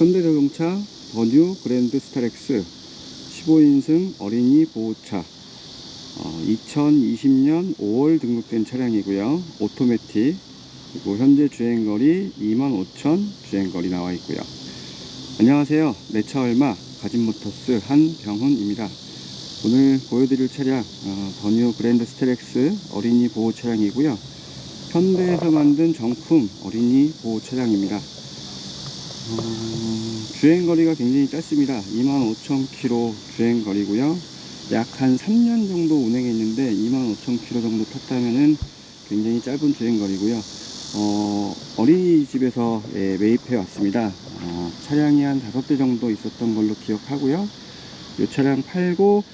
현대자동차 더뉴 그랜드 스타렉스 15인승 어린이 보호차. 어, 2020년 5월 등록된 차량이고요. 오토매틱 그리고 현재 주행거리 25,000 주행거리 나와 있고요. 안녕하세요. 내 차 얼마 가진모터스 한병훈입니다. 오늘 보여드릴 차량 어, 더뉴 그랜드 스타렉스 어린이 보호 차량이고요. 현대에서 만든 정품 어린이 보호 차량입니다 어, 주행거리가 굉장히 짧습니다. 25,000km 주행거리고요. 약 한 3년 정도 운행했는데 25,000km 정도 탔다면은 굉장히 짧은 주행거리고요. 어, 어린이집에서 예, 매입해 왔습니다. 어, 차량이 한 5대 정도 있었던 걸로 기억하고요. 이 차량 팔고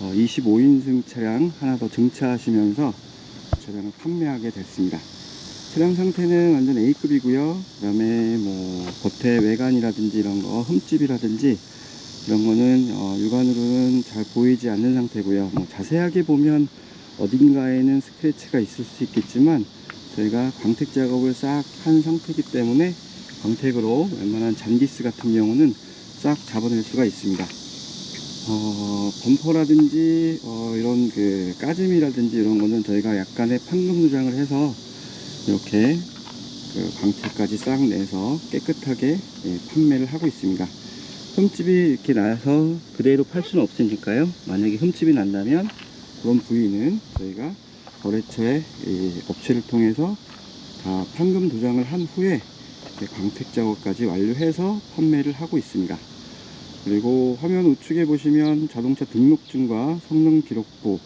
어, 25인승 차량 하나 더 증차하시면서 차량을 판매하게 됐습니다. 차량 상태는 완전 A급이고요. 그 다음에 뭐 겉에 외관이라든지 이런 거 흠집이라든지 이런 거는 어, 육안으로는 잘 보이지 않는 상태고요. 뭐 자세하게 보면 어딘가에는 스크래치가 있을 수 있겠지만 저희가 광택 작업을 싹 한 상태이기 때문에 광택으로 웬만한 잔기스 같은 경우는 싹 잡아낼 수가 있습니다. 어, 범퍼라든지 어, 이런 그 까짐이라든지 이런 거는 저희가 약간의 판금 누장을 해서 이렇게 그 광택까지 싹 내서 깨끗하게 예, 판매를 하고 있습니다. 흠집이 이렇게 나서 그대로 팔 수는 없으니까요. 만약에 흠집이 난다면 그런 부위는 저희가 거래처의 이 업체를 통해서 다 판금 도장을 한 후에 광택 작업까지 완료해서 판매를 하고 있습니다. 그리고 화면 우측에 보시면 자동차 등록증과 성능 기록부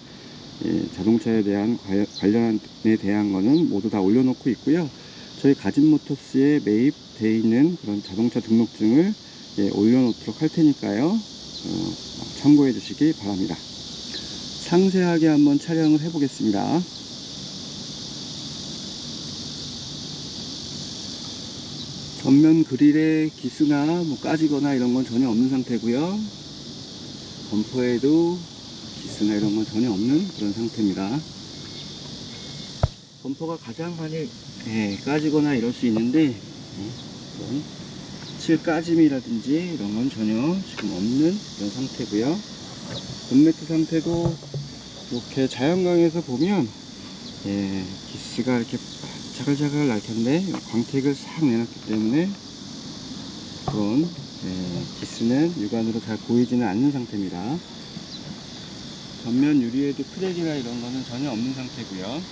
예, 자동차에 대한 과- 관련에 대한 거는 모두 다 올려놓고 있고요. 저희 가진모터스에 매입되어 있는 그런 자동차 등록증을 예, 올려놓도록 할 테니까요. 어, 참고해 주시기 바랍니다. 상세하게 한번 촬영을 해 보겠습니다. 전면 그릴에 기스나 뭐 까지거나 이런 건 전혀 없는 상태고요. 범퍼에도 기스나 이런 건 전혀 없는 그런 상태입니다. 범퍼가 가장 많이 예, 까지거나 이럴 수 있는데 예, 이런 칠 까짐이라든지 이런 건 전혀 지금 없는 그런 상태고요. 본네트 상태도 이렇게 자연광에서 보면 예, 기스가 이렇게 자글자글 날 텐데 광택을 싹 내놨기 때문에 그런 예, 기스는 육안으로 잘 보이지는 않는 상태입니다. 전면 유리에도 크랙이나 이런 거는 전혀 없는 상태고요.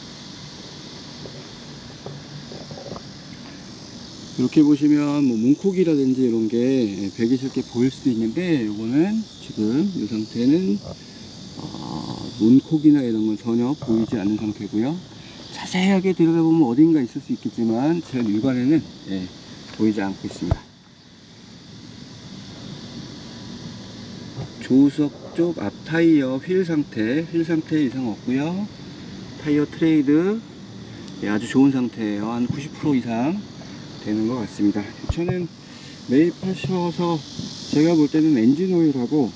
이렇게 보시면 뭐 문콕이라든지 이런 게 배기 쉽게 보일 수도 있는데 이거는 지금 이 상태는 어, 문콕이나 이런 건 전혀 보이지 않는 상태고요. 자세하게 들여다보면 어딘가 있을 수 있겠지만 제 육안에는 예, 보이지 않고 있습니다. 조수석 쪽 앞 타이어 휠 상태, 휠 상태 이상 없고요. 타이어 트레이드 예, 아주 좋은 상태예요. 한 90% 이상 되는 것 같습니다. 이 차는 매입하셔서 제가 볼 때는 엔진 오일하고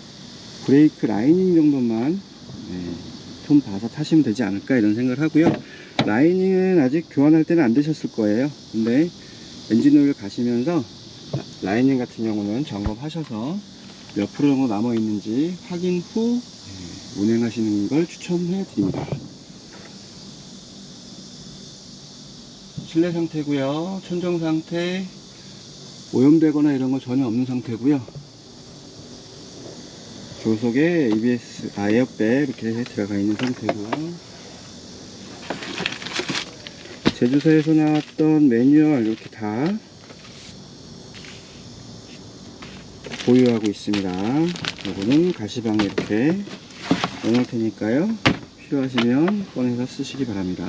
브레이크 라이닝 정도만 예, 손 봐서 타시면 되지 않을까 이런 생각을 하고요. 라이닝은 아직 교환할 때는 안 되셨을 거예요. 근데 엔진 오일 가시면서 라- 라이닝 같은 경우는 점검하셔서 몇 프로 정도 남아 있는지 확인 후 예, 운행하시는 걸 추천해 드립니다. 실내 상태고요. 천정 상태 오염되거나 이런 거 전혀 없는 상태고요. 조속에 ABS 아 에어백 이렇게 들어가 있는 상태고요. 제조사에서 나왔던 매뉴얼 이렇게 다 보유하고 있습니다. 이거는 가시방에 이렇게 넣어놓을 테니까요. 필요하시면 꺼내서 쓰시기 바랍니다.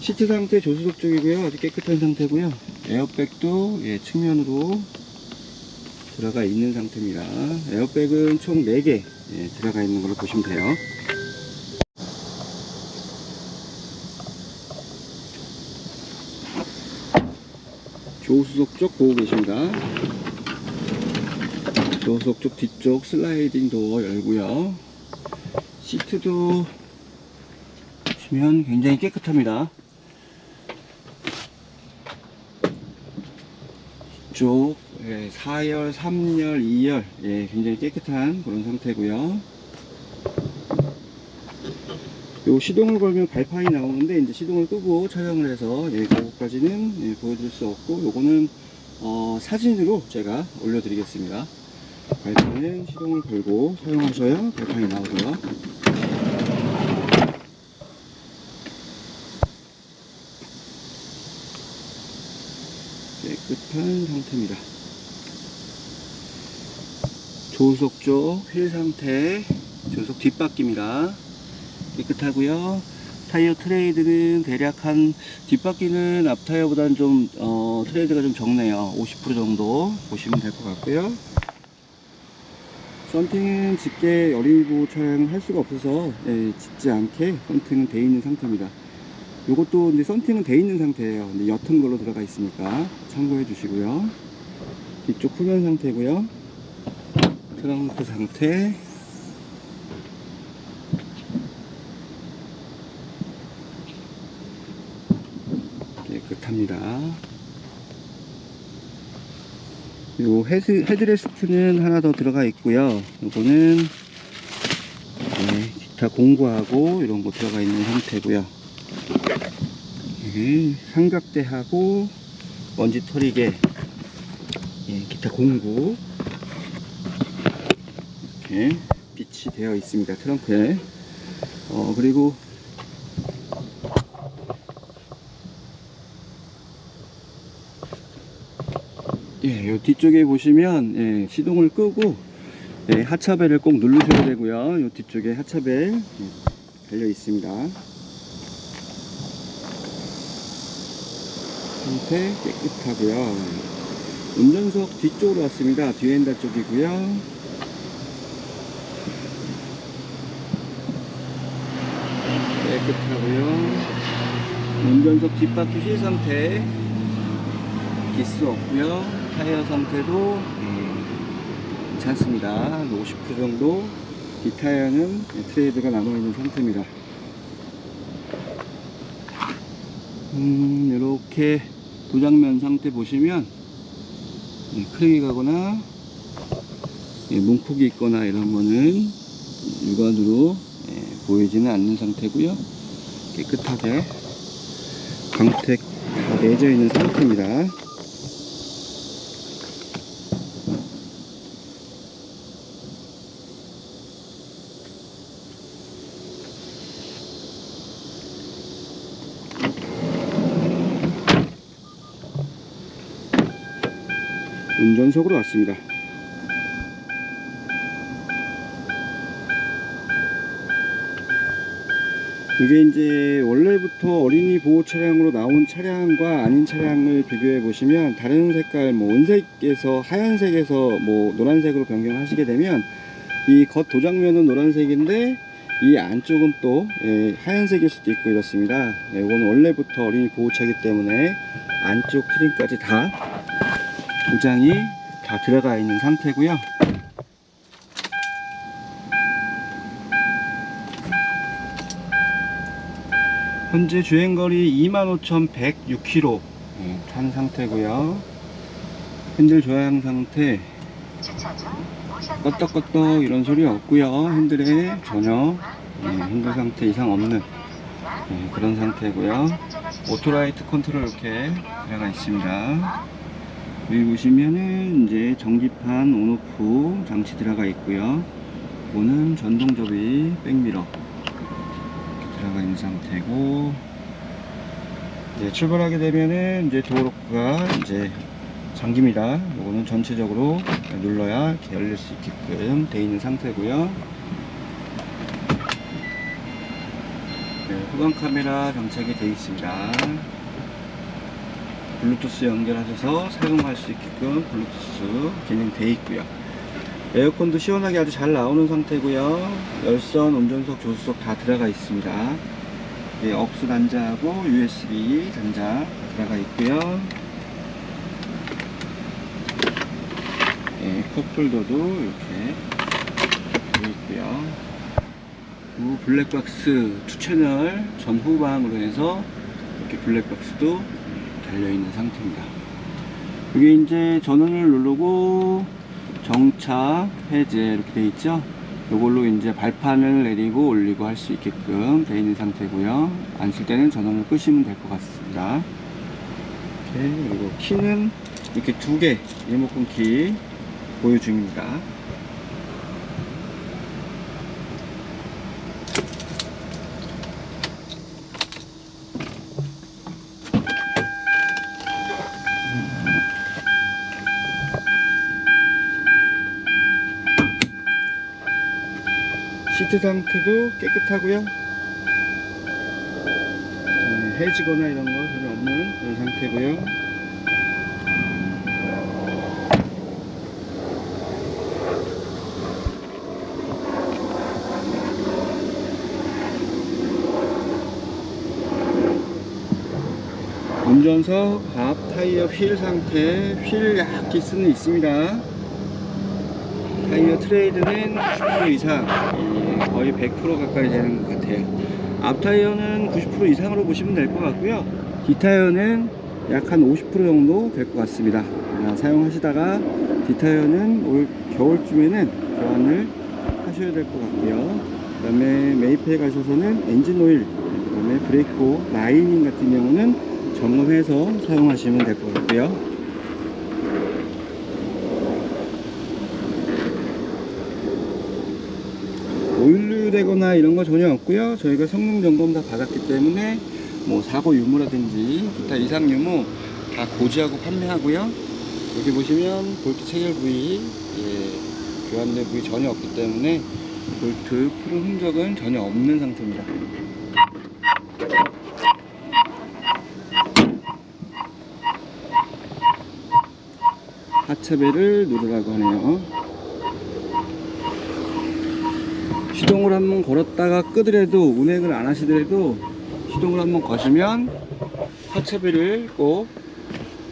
시트 상태 조수석 쪽이고요. 아주 깨끗한 상태고요. 에어백도 예, 측면으로 들어가 있는 상태입니다. 에어백은 총 4개 예, 들어가 있는 걸로 보시면 돼요. 조수석 쪽 보고 계십니다. 조수석 쪽 뒤쪽 슬라이딩 도어 열고요. 시트도 보시면 굉장히 깨끗합니다. 뒤쪽 예, 4열, 3열, 2열 예, 굉장히 깨끗한 그런 상태고요. 요 시동을 걸면 발판이 나오는데 이제 시동을 끄고 촬영을 해서 예, 그거까지는 예, 보여드릴 수 없고 요거는 어, 사진으로 제가 올려드리겠습니다. 발판은 시동을 걸고 사용하셔야 발판이 나오고요. 깨끗한 상태입니다. 조속 쪽 휠 상태, 조속 뒷바퀴입니다. 깨끗하고요. 타이어 트레이드는 대략 한 뒷바퀴는 앞 타이어보다는 좀 어, 트레이드가 좀 적네요. 50% 정도 보시면 될 것 같고요. 썬팅은 집게 어린이 보호 차량을 할 수가 없어서 예, 짓지 않게 썬팅은 돼 있는 상태입니다. 요것도 이제 썬팅은 돼 있는 상태예요. 근데 옅은 걸로 들어가 있으니까 참고해 주시고요. 뒤쪽 후면 상태고요. 트렁크 상태. 깨끗합니다. 요 헤드, 헤드레스트는 하나 더 들어가 있고요. 요거는 네, 기타 공구하고 이런 거 들어가 있는 상태고요. 여기 삼각대하고 먼지 털이게 예, 기타 공구 이렇게 빛이 되어 있습니다. 트렁크에 어, 그리고 예, 요 뒤쪽에 보시면 예, 시동을 끄고 예, 하차벨을 꼭 누르셔야 되고요. 요 뒤쪽에 하차벨 예, 달려 있습니다. 상태 깨끗하고요. 운전석 뒤쪽으로 왔습니다. 뒤엔다 쪽이고요. 깨끗하고요. 운전석 뒷바퀴 휠 상태 기스 없고요. 타이어 상태도 예, 괜찮습니다. 한 50% 정도 이 타이어는 예, 트레이드가 남아있는 상태입니다. 음, 이렇게 도장면 상태 보시면 예, 크랙이 가거나 예, 문콕이 있거나 이런 거는 육안으로 예, 보이지는 않는 상태고요. 깨끗하게 광택 다 내져 있는 상태입니다. 운전석으로 왔습니다. 이게 이제 원래부터 어린이 보호 차량으로 나온 차량과 아닌 차량을 비교해 보시면 다른 색깔 뭐 은색에서 하얀색에서 뭐 노란색으로 변경하시게 되면 이 겉 도장면은 노란색인데 이 안쪽은 또 예, 하얀색일 수도 있고 이렇습니다. 예, 이건 원래부터 어린이 보호차이기 때문에 안쪽 트림까지 다 도장이 다 들어가 있는 상태고요. 현재 주행거리 25,106km 탄 상태고요. 핸들 조향 상태 껐덕껐덕 이런 소리 없고요. 핸들에 전혀 예, 핸들 상태 이상 없는 예, 그런 상태고요. 오토라이트 컨트롤 이렇게 들어가 있습니다. 여기 보시면은 이제 전기판 온오프 장치 들어가 있고요. 이거는 전동 접이 백미러 들어가 있는 상태고 이제 출발하게 되면은 이제 도어로크가 이제 잠깁니다. 이거는 전체적으로 눌러야 이렇게 열릴 수 있게끔 되어 있는 상태고요. 네, 후방 카메라 장착이 되어 있습니다. 블루투스 연결하셔서 사용할 수 있게끔 블루투스 기능 되어 있고요. 에어컨도 시원하게 아주 잘 나오는 상태고요. 열선, 운전석, 조수석 다 들어가 있습니다. 네, 억수 단자하고 USB 단자 다 들어가 있고요. 네, 컵홀더도 이렇게 되어 있고요. 그 블랙박스 투 채널 전후방으로 해서 이렇게 블랙박스도 달려있는 상태입니다. 이게 이제 전원을 누르고 정차, 해제 이렇게 돼 있죠. 이걸로 이제 발판을 내리고 올리고 할 수 있게끔 되어 있는 상태고요. 안쓸 때는 전원을 끄시면 될 것 같습니다. 이렇게 그리고 키는 이렇게 두 개 리모컨 키 보유 중입니다. 시트 상태도 깨끗하고요. 음, 해지거나 이런 거 전혀 없는 그런 상태고요. 운전석 앞 타이어 휠 상태 휠 약기 스는 있습니다. 타이어 트레이드는 90% 이상 예, 거의 100% 가까이 되는 것 같아요. 앞 타이어는 90% 이상으로 보시면 될 것 같고요. 뒤 타이어는 약 한 50% 정도 될 것 같습니다. 아, 사용하시다가 뒤 타이어는 올 겨울쯤에는 교환을 하셔야 될 것 같고요. 그 다음에 메이페에 가셔서는 엔진 오일 그 다음에 브레이크 라이닝 같은 경우는 점검해서 사용하시면 될 것 같고요 오일류되거나 이런 거 전혀 없고요. 저희가 성능 점검 다 받았기 때문에 뭐 사고 유무라든지 기타 이상 유무 다 고지하고 판매하고요. 여기 보시면 볼트 체결 부위 예, 교환된 부위 전혀 없기 때문에 볼트 푸른 흔적은 전혀 없는 상태입니다. 하차벨을 누르라고 하네요 시동을 한번 걸었다가 끄더라도 운행을 안 하시더라도 시동을 한번 거시면 하차벨을 꼭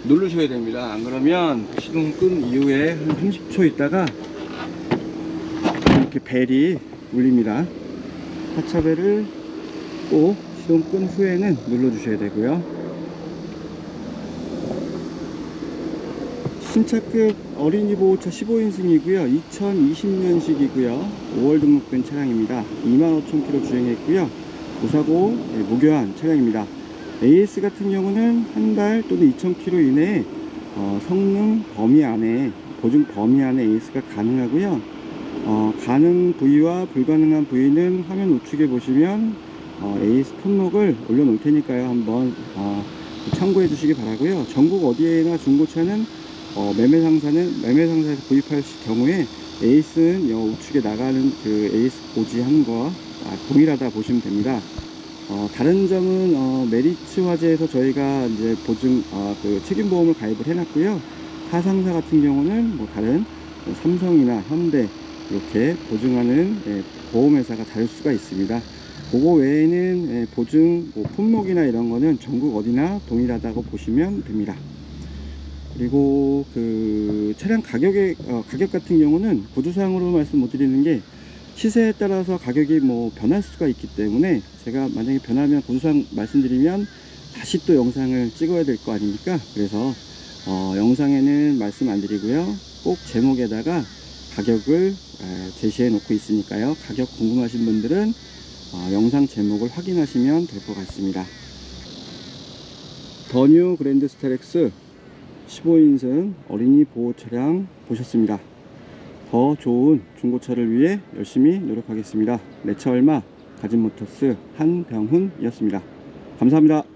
누르셔야 됩니다. 안 그러면 시동 끈 이후에 한 30초 있다가 이렇게 벨이 울립니다. 하차벨을 꼭 시동 끈 후에는 눌러 주셔야 되고요 신차급 어린이 보호차 15인승이고요. 2020년식이고요. 5월 등록된 차량입니다. 25,000km 주행했고요. 무사고 네, 무교환 차량입니다. AS 같은 경우는 한 달 또는 2,000km 이내에 어, 성능 범위 안에 보증 범위 안에 AS가 가능하고요. 어, 가능 부위와 불가능한 부위는 화면 우측에 보시면 어, AS 품목을 올려놓을 테니까요. 한번 어, 참고해 주시기 바라고요. 전국 어디에나 중고차는 어, 매매 상사는 매매 상사에서 구입할 경우에 에이스는 여 우측에 나가는 그 에이스 거와 아, 동일하다 보시면 됩니다. 어, 다른 점은 어, 메리츠 화재에서 저희가 이제 보증 어, 그 책임 보험을 가입을 해놨고요. 타 상사 같은 경우는 뭐 다른 뭐 삼성이나 현대 이렇게 보증하는 예, 보험회사가 다를 수가 있습니다. 그거 외에는 예, 보증 뭐 품목이나 이런 거는 전국 어디나 동일하다고 보시면 됩니다. 그리고 그 차량 가격의 어, 가격 같은 경우는 구두상으로 말씀 못 드리는 게 시세에 따라서 가격이 뭐 변할 수가 있기 때문에 제가 만약에 변하면 구두상 말씀드리면 다시 또 영상을 찍어야 될 거 아닙니까? 그래서 어, 영상에는 말씀 안 드리고요. 꼭 제목에다가 가격을 에, 제시해 놓고 있으니까요. 가격 궁금하신 분들은 어, 영상 제목을 확인하시면 될 것 같습니다. 더뉴 그랜드 스타렉스 15인승 어린이 보호 차량 보셨습니다. 더 좋은 중고차를 위해 열심히 노력하겠습니다. 내 차 얼마 가진 모터스 한병훈이었습니다. 감사합니다.